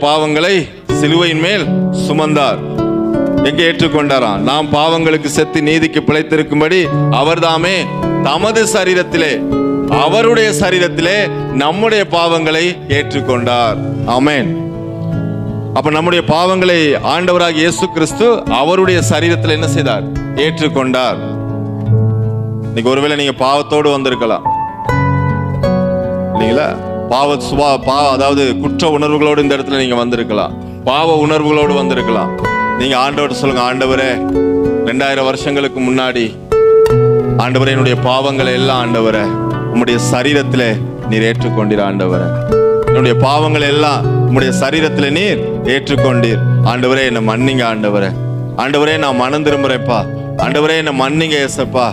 பாவங்களை சிலுவையின் மேல் சுமந்தார். எங்கே ஏற்றுக்கொண்டாராம்? நாம் பாவங்களுக்கு செத்து நீதிக்கு பிழைத்திருக்கும்படி அவர்தாமே தமது சரீரத்திலே அவருடைய சரீரத்திலே நம்முடைய பாவங்களை ஏற்றுக்கொண்டார். ஆமேன். அப்ப நம்முடைய பாவங்களை ஆண்டவராக இயேசு கிறிஸ்து அவருடைய சரீரத்தில் என்ன செய்தார்? ஏற்றுக்கொண்டார். இன்னைக்கு ஒருவேளை நீங்க பாவத்தோடு வந்திருக்கலாம். இல்லைங்களா? பாவ சுபா பா அதாவது குற்ற உணர்வுகளோடு இந்த இடத்துல நீங்க வந்திருக்கலாம். பாவ உணர்வுகளோடு வந்திருக்கலாம். நீங்க ஆண்டவர் சொல்லுங்க ஆண்டவரே ரெண்டாயிரம் வருஷங்களுக்கு முன்னாடி ஆண்டவரே என்னுடைய பாவங்களை எல்லாம் ஆண்டவரே உம்முடைய சரீரத்தில் நீர் ஏற்றுக்கொண்டீர் ஆண்டவரே. என்னுடைய பாவங்களை எல்லாம் உம்முடைய சரீரத்தில் நீர் ஏற்றுக்கொண்டீர். ஆண்டவரே என்னை மன்னிங்க ஆண்டவரே. ஆண்டவரே நான் மனம் திரும்புகிறேன்ப்பா ஆண்டவரே என்னை மன்னிங்க ஏசப்பா.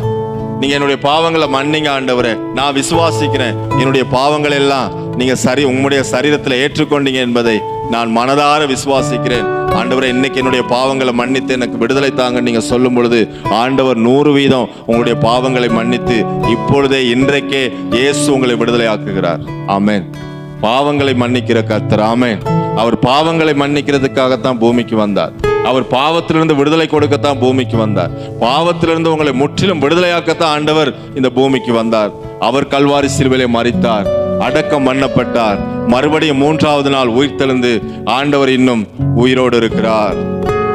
நீங்க என்னுடைய பாவங்களை மன்னிங்க ஆண்டவரே. நான் விசுவாசிக்கிறேன். என்னுடைய பாவங்கள் எல்லாம் நீங்க சரி உங்களுடைய சரீரத்தில் ஏற்றுக்கொண்டீங்க என்பதை நான் மனதார விசுவாசிக்கிறேன். ஆண்டவர் இன்னைக்கு என்னுடைய பாவங்களை மன்னித்து எனக்கு விடுதலை தாங்க நீங்க சொல்லும் பொழுது ஆண்டவர் நூறு வீதம் உங்களுடைய பாவங்களை மன்னித்து இப்பொழுதே இன்றைக்கே இயேசு உங்களை விடுதலை ஆக்குகிறார் ஆமேன். பாவங்களை மன்னிக்கிற கர்த்தர் ஆமேன். அவர் பாவங்களை மன்னிக்கிறதுக்காகத்தான் பூமிக்கு வந்தார். அவர் பாவத்திலிருந்து விடுதலை கொடுக்கத்தான் பூமிக்கு வந்தார். பாவத்திலிருந்து உங்களை முற்றிலும் விடுதலையாக்கத்தான் ஆண்டவர் இந்த பூமிக்கு வந்தார். அவர் கல்வாரி சிலுவிலே மறித்தார் அடக்கம் பண்ணப்பட்டார். மறுபடியும் மூன்றாவது நாள் உயிர்த்தெழுந்து ஆண்டவர் இன்னும் உயிரோடு இருக்கிறார்.